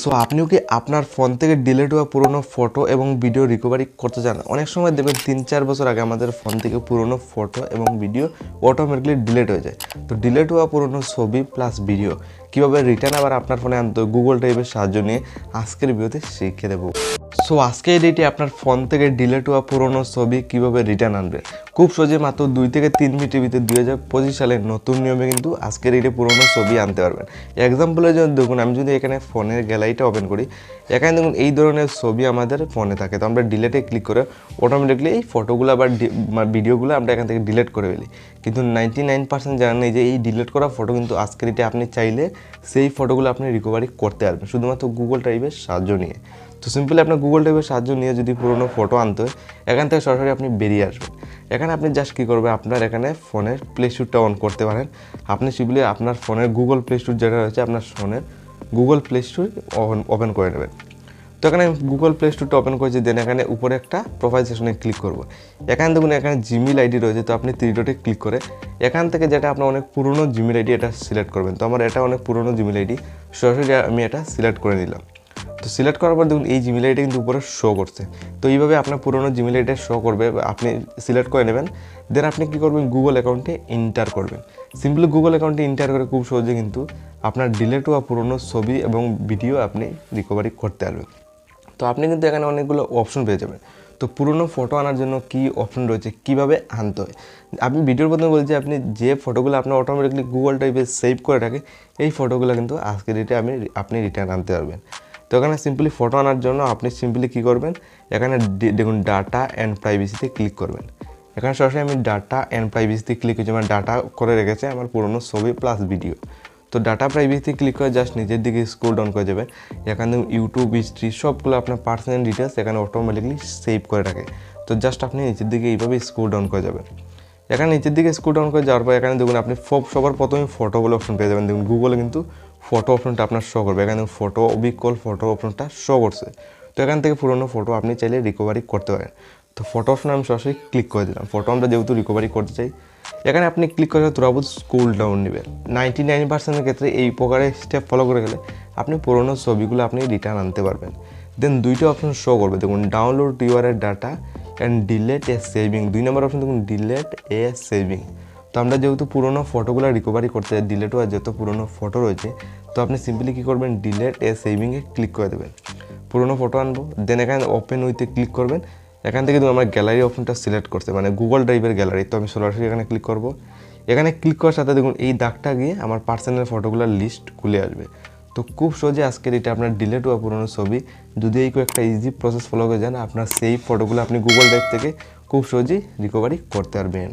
So আপনিও কি আপনার ফোন থেকে ডিলেট হওয়া পুরনো ফটো এবং ভিডিও রিকভারি করতে চান? অনেক সময় দেখবেন তিন, চার বছর আগে আমাদের ফোন থেকে পুরনো ফটো এবং ভিডিও অটোমেটিকলি ডিলেট হয়ে যায়। তো ডিলেট হওয়া পুরনো ছবি প্লাস ভিডিও কীভাবে রিটার্ন আবার আপনার ফোনে আনতে গুগল টাইপের সাহায্য নিয়ে আজকের ভিডিওতে শিখে দেবো। সো আজকে এই ডেটে আপনার ফোন থেকে ডিলেট হওয়া পুরনো ছবি কীভাবে রিটার্ন আনবে? খুব সহজে মাত্র দুই থেকে তিন মিনিটের ভিতরে দুই হাজার পঁচিশ সালের নতুন নিয়মে কিন্তু আজকের এই পুরনো ছবি আনতে পারবেন। এক্সাম্পলের জন্য দেখুন, আমি যদি এখানে ফোনের গ্যালারিটা ওপেন করি, এখানে দেখুন এই ধরনের ছবি আমাদের ফোনে থাকে। তো আমরা ডিলেটে ক্লিক করে অটোমেটিকলি এই ফটোগুলো আবার ভিডিওগুলো আমরা এখান থেকে ডিলেট করে ফেলি। কিন্তু নাইনটি নাইন পার্সেন্ট জানেন এই যে এই ডিলেট করা ফটো কিন্তু আজকের এটা আপনি চাইলে সেই ফটোগুলো আপনি রিকভারি করতে পারবেন। শুধুমাত্র গুগল ড্রাইভের সাহায্য নিয়ে। তো সিম্পলি আপনার গুগল ড্রাইভের সাহায্য নিয়ে যদি পুরোনো ফটো আনতে হয়, এখান থেকে সরাসরি আপনি বেরিয়ে আসবেন। এখানে আপনি জাস্ট কী করবেন আপনার এখানে ফোনের প্লে স্টোরটা অন করতে পারেন। আপনি সিম্পলি আপনার ফোনের গুগল প্লে স্টোর যেটা রয়েছে, আপনার ফোনের গুগল প্লে স্টোর ওপেন করে নেবেন। তো এখানে গুগল প্লে স্টোরটা ওপেন করেছি দেন এখানে উপরে একটা প্রোফাইল সেকশনে ক্লিক করব। এখানে দেখুন, এখানে জিমেল আইডি রয়েছে, তো আপনি থ্রি ডটে ক্লিক করে এখান থেকে যেটা আপনার অনেক পুরনো জিমেল আইডি এটা সিলেক্ট করবেন। তো আমার এটা অনেক পুরনো জিমেল আইডি সরাসরি আমি এটা সিলেক্ট করে নিলাম। তো সিলেক্ট করার পর দেখুন এই জিমেল আইডি কিন্তু উপরে শো করছে। তো এইভাবে আপনার পুরনো জিমেল আইডি শো করবে, আপনি সিলেক্ট করে নেবেন। দেন আপনি কী করবেন? গুগল অ্যাকাউন্টে ইন্টার করবেন। সিম্পলি গুগল অ্যাকাউন্টে ইন্টার করে খুব সহজে কিন্তু আপনার ডিলেট হওয়া পুরনো ছবি এবং ভিডিও আপনি রিকভারি করতে পারবেন। তো আপনি কিন্তু এখানে অনেকগুলো অপশন পেয়ে যাবেন। তো পুরনো ফটো আনার জন্য কি অপশন রয়েছে? কীভাবে আনতে হয়? আমি ভিডিওর প্রথমে বলছি, আপনি যে ফটোগুলো আপনার অটোমেটিকলি গুগল টাইপে সেভ করে রাখে এই ফটোগুলো কিন্তু আজকে ডেটে আমি আপনি রিটার্ন আনতে পারবেন। তো এখানে সিম্পলি ফটো আনার জন্য আপনি সিম্পলি কী করবেন? এখানে দেখুন ডাটা অ্যান্ড প্রাইভেসিতে ক্লিক করবেন। এখানে সরাসরি আমি ডাটা অ্যান্ড প্রাইভেসিতে ক্লিক করছি আমার ডাটা করে রেখেছে আমার পুরনো ছবি প্লাস ভিডিও তো ডাটা প্রাইভেসিতে ক্লিক করে জাস্ট নিচের দিকে স্ক্রল ডাউন করে যাবেন। এখানে ইউটিউব হিস্ট্রি সবগুলো আপনার পার্সোনাল ডিটেলস এখানে অটোমেটিকলি সেভ করে রাখে। তো জাস্ট আপনি নিচের দিকে এইভাবে স্ক্রল ডাউন করে যাবেন। এখানে নিচের দিকে স্ক্রল ডাউন করে যাওয়ার পর এখানে দেখুন আপনি সব, সবার প্রথমে ফটো বলে অপশন পেয়ে যাবেন। দেখুন গুগলে কিন্তু ফটো অপশনটা আপনার শো করবে। এখানে ফটো অবিকল ফটো অপশনটা শো করছে। তো এখান থেকে পুরোনো ফটো আপনি চাইলে রিকভারি করতে পারেন। তো ফটো অপশনে আমি সরাসরি ক্লিক করে দিলাম। ফটো আমরা যেহেতু রিকভারি করতে চাই, এখানে আপনি ক্লিক করে তুরাবুদ স্কুল ডাউন নেবেন। নাইনটি নাইন পার্সেন্টের ক্ষেত্রে এই প্রকারের স্টেপ ফলো করে গেলে আপনি পুরোনো ছবিগুলো আপনি রিটার্ন আনতে পারবেন। দেন দুইটা অপশন শো করবে। দেখুন download your data and delete a saving দুই নম্বর অপশন দেখুন ডিলেট এ সেভিং তো আমরা যেহেতু পুরোনো ফটোগুলো রিকভারি করতে চাই ডিলেট হওয়ার যত পুরোনো ফটো রয়েছে, তো আপনি সিম্পলি কী করবেন ডিলেট এ সেভিংয়ে ক্লিক করে দেবেন। পুরোনো ফটো আনব দেন এখানে ওপেন উইথে ক্লিক করবেন। এখান থেকে আমার গ্যালারি অপশনটা সিলেক্ট করতে মানে গুগল ড্রাইভের গ্যালারি তো আমি সরাসরি এখানে ক্লিক করব। এখানে ক্লিক করার সাথে দেখুন, এই দাগটা গিয়ে আমার পার্সোনাল ফটোগুলোর লিস্ট খুলে আসবে। তো খুব সহজে আজকের এটা আপনার ডিলেট হওয়া পুরোনো ছবি, যদি এই একটা ইজি প্রসেস ফলো করে যান, আপনার সেই ফটোগুলো আপনি গুগল ড্রাইভ থেকে খুব সহজেই রিকভারি করতে পারবেন।